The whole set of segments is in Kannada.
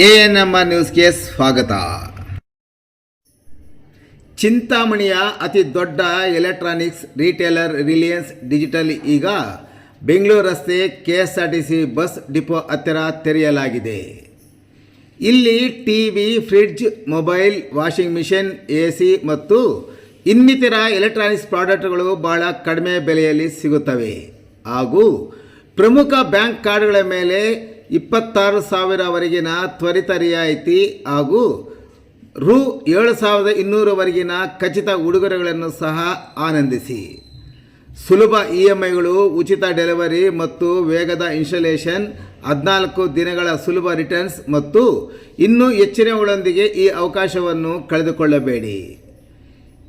ಎ ಎನ್ ಎಂ ಆರ್ ನ್ಯೂಸ್ಗೆ ಸ್ವಾಗತ. ಚಿಂತಾಮಣಿಯ ಅತಿ ದೊಡ್ಡ ಎಲೆಕ್ಟ್ರಾನಿಕ್ಸ್ ರೀಟೇಲರ್ ರಿಲಯನ್ಸ್ ಡಿಜಿಟಲ್ ಈಗ ಬೆಂಗಳೂರು ರಸ್ತೆ K S R T C bus depot ಹತ್ತಿರ ತೆರೆಯಲಾಗಿದೆ. ಇಲ್ಲಿ T V fridge, mobile, washing machine A C ಮತ್ತು ಇನ್ನಿತರ ಎಲೆಕ್ಟ್ರಾನಿಕ್ಸ್ ಪ್ರಾಡಕ್ಟ್ಗಳು ಬಹಳ ಕಡಿಮೆ ಬೆಲೆಯಲ್ಲಿ ಸಿಗುತ್ತವೆ. ಹಾಗೂ ಪ್ರಮುಖ ಬ್ಯಾಂಕ್ ಕಾರ್ಡ್ಗಳ ಮೇಲೆ ಇಪ್ಪತ್ತಾರು ಸಾವಿರವರೆಗಿನ ತ್ವರಿತ ರಿಯಾಯಿತಿ ಹಾಗೂ ರು ಏಳು ಸಾವಿರದ ಇನ್ನೂರವರೆಗಿನ ಖಚಿತ ಉಡುಗೊರೆಗಳನ್ನು ಸಹ ಆನಂದಿಸಿ. ಸುಲಭ ಇ ಎಂ ಐಗಳು ಉಚಿತ ಡೆಲಿವರಿ ಮತ್ತು ವೇಗದ ಇನ್ಸ್ಟಾಲೇಷನ್, ಹದಿನಾಲ್ಕು ದಿನಗಳ ಸುಲಭ ರಿಟರ್ನ್ಸ್ ಮತ್ತು ಇನ್ನೂ ಹೆಚ್ಚಿನವುಗಳೊಂದಿಗೆ ಈ ಅವಕಾಶವನ್ನು ಕಳೆದುಕೊಳ್ಳಬೇಡಿ.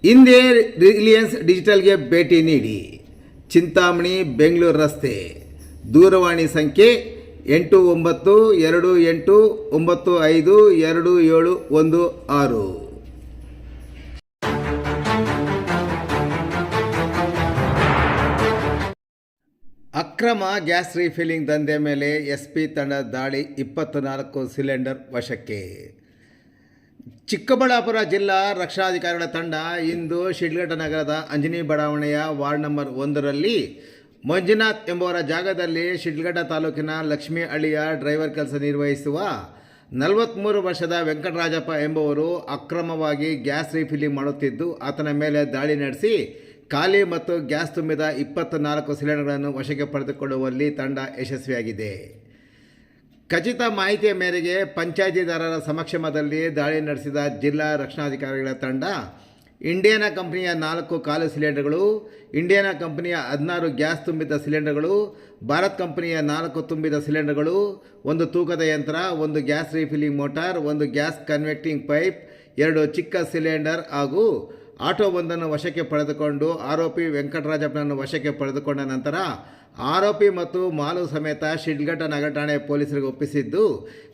ಹಿಂದೆ ರಿಲಿಯನ್ಸ್ ಡಿಜಿಟಲ್ಗೆ ಭೇಟಿ ನೀಡಿ. ಚಿಂತಾಮಣಿ, ಬೆಂಗಳೂರು ರಸ್ತೆ. ದೂರವಾಣಿ ಸಂಖ್ಯೆ ಎಂಟು ಒಂಬತ್ತು, ಎರಡು ಎಂಟು, ಒಂಬತ್ತು ಐದು, ಎರಡು ಏಳು, ಒಂದು ಆರು. ಅಕ್ರಮ ಗ್ಯಾಸ್ ರೀಫಿಲ್ಲಿಂಗ್ ದಂಧೆ ಮೇಲೆ ಎಸ್ ಪಿ ತಂಡದ ದಾಳಿ ಇಪ್ಪತ್ತು ನಾಲ್ಕು ಸಿಲಿಂಡರ್ ವಶಕ್ಕೆ. ಚಿಕ್ಕಬಳ್ಳಾಪುರ ಜಿಲ್ಲಾ ರಕ್ಷಣಾಧಿಕಾರಿಗಳ ತಂಡ ಇಂದು ಶಿಡ್ಲಘಟ್ಟ ನಗರದ ಅಂಜನಿ ಬಡಾವಣೆಯ ವಾರ್ಡ್ ನಂಬರ್ ಒಂದರಲ್ಲಿ ಮಂಜುನಾಥ್ ಎಂಬುವರ ಜಾಗದಲ್ಲಿ ಶಿಡ್ಲಘಟ್ಟ ತಾಲೂಕಿನ ಲಕ್ಷ್ಮೀಹಳ್ಳಿಯ ಡ್ರೈವರ್ ಕೆಲಸ ನಿರ್ವಹಿಸುವ ನಲವತ್ತ್ಮೂರು ವರ್ಷದ ವೆಂಕಟರಾಜಪ್ಪ ಎಂಬುವರು ಅಕ್ರಮವಾಗಿ ಗ್ಯಾಸ್ ರೀಫಿಲ್ಲಿಂಗ್ ಮಾಡುತ್ತಿದ್ದು, ಆತನ ಮೇಲೆ ದಾಳಿ ನಡೆಸಿ ಖಾಲಿ ಮತ್ತು ಗ್ಯಾಸ್ ತುಂಬಿದ ಇಪ್ಪತ್ತು ನಾಲ್ಕು ಸಿಲಿಂಡರ್ಗಳನ್ನು ವಶಕ್ಕೆ ಪಡೆದುಕೊಳ್ಳುವಲ್ಲಿ ತಂಡ ಯಶಸ್ವಿಯಾಗಿದೆ. ಖಚಿತ ಮಾಹಿತಿಯ ಮೇರೆಗೆ ಪಂಚಾಯತಿದಾರರ ಸಮಕ್ಷಮದಲ್ಲಿ ದಾಳಿ ನಡೆಸಿದ ಜಿಲ್ಲಾ ರಕ್ಷಣಾಧಿಕಾರಿಗಳ ತಂಡ ಇಂಡಿಯಾನ ಕಂಪ್ನಿಯ ನಾಲ್ಕು ಕಾಲು ಸಿಲಿಂಡರ್ಗಳು, ಇಂಡಿಯಾನ ಕಂಪ್ನಿಯ ಹದಿನಾರು ಗ್ಯಾಸ್ ತುಂಬಿದ ಸಿಲಿಂಡರ್ಗಳು, ಭಾರತ್ ಕಂಪನಿಯ ನಾಲ್ಕು ತುಂಬಿದ ಸಿಲಿಂಡರ್ಗಳು, ಒಂದು ತೂಕದ ಯಂತ್ರ, ಒಂದು ಗ್ಯಾಸ್ ರೀಫಿಲಿಂಗ್ ಮೋಟಾರ್, ಒಂದು ಗ್ಯಾಸ್ ಕನ್ವೆಕ್ಟಿಂಗ್ ಪೈಪ್, ಎರಡು ಚಿಕ್ಕ ಸಿಲಿಂಡರ್ ಹಾಗೂ ಆಟೋವೊಂದನ್ನು ವಶಕ್ಕೆ ಪಡೆದುಕೊಂಡು ಆರೋಪಿ ವೆಂಕಟರಾಜಪ್ಪನನ್ನು ವಶಕ್ಕೆ ಪಡೆದುಕೊಂಡ ನಂತರ ಆರೋಪಿ ಮತ್ತು ಮಾಲು ಸಮೇತ ಶಿಡ್ಲಘಟ್ಟ ನಗರ ಠಾಣೆ ಪೊಲೀಸರಿಗೆ ಒಪ್ಪಿಸಿದ್ದು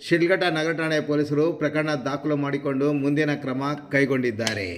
ಶಿಡ್ಲಘಟ್ಟ ನಗರ ಠಾಣೆ ಪೊಲೀಸರು ಪ್ರಕರಣ ದಾಖಲು ಮಾಡಿಕೊಂಡು ಮುಂದಿನ ಕ್ರಮ ಕೈಗೊಂಡಿದ್ದಾರೆ.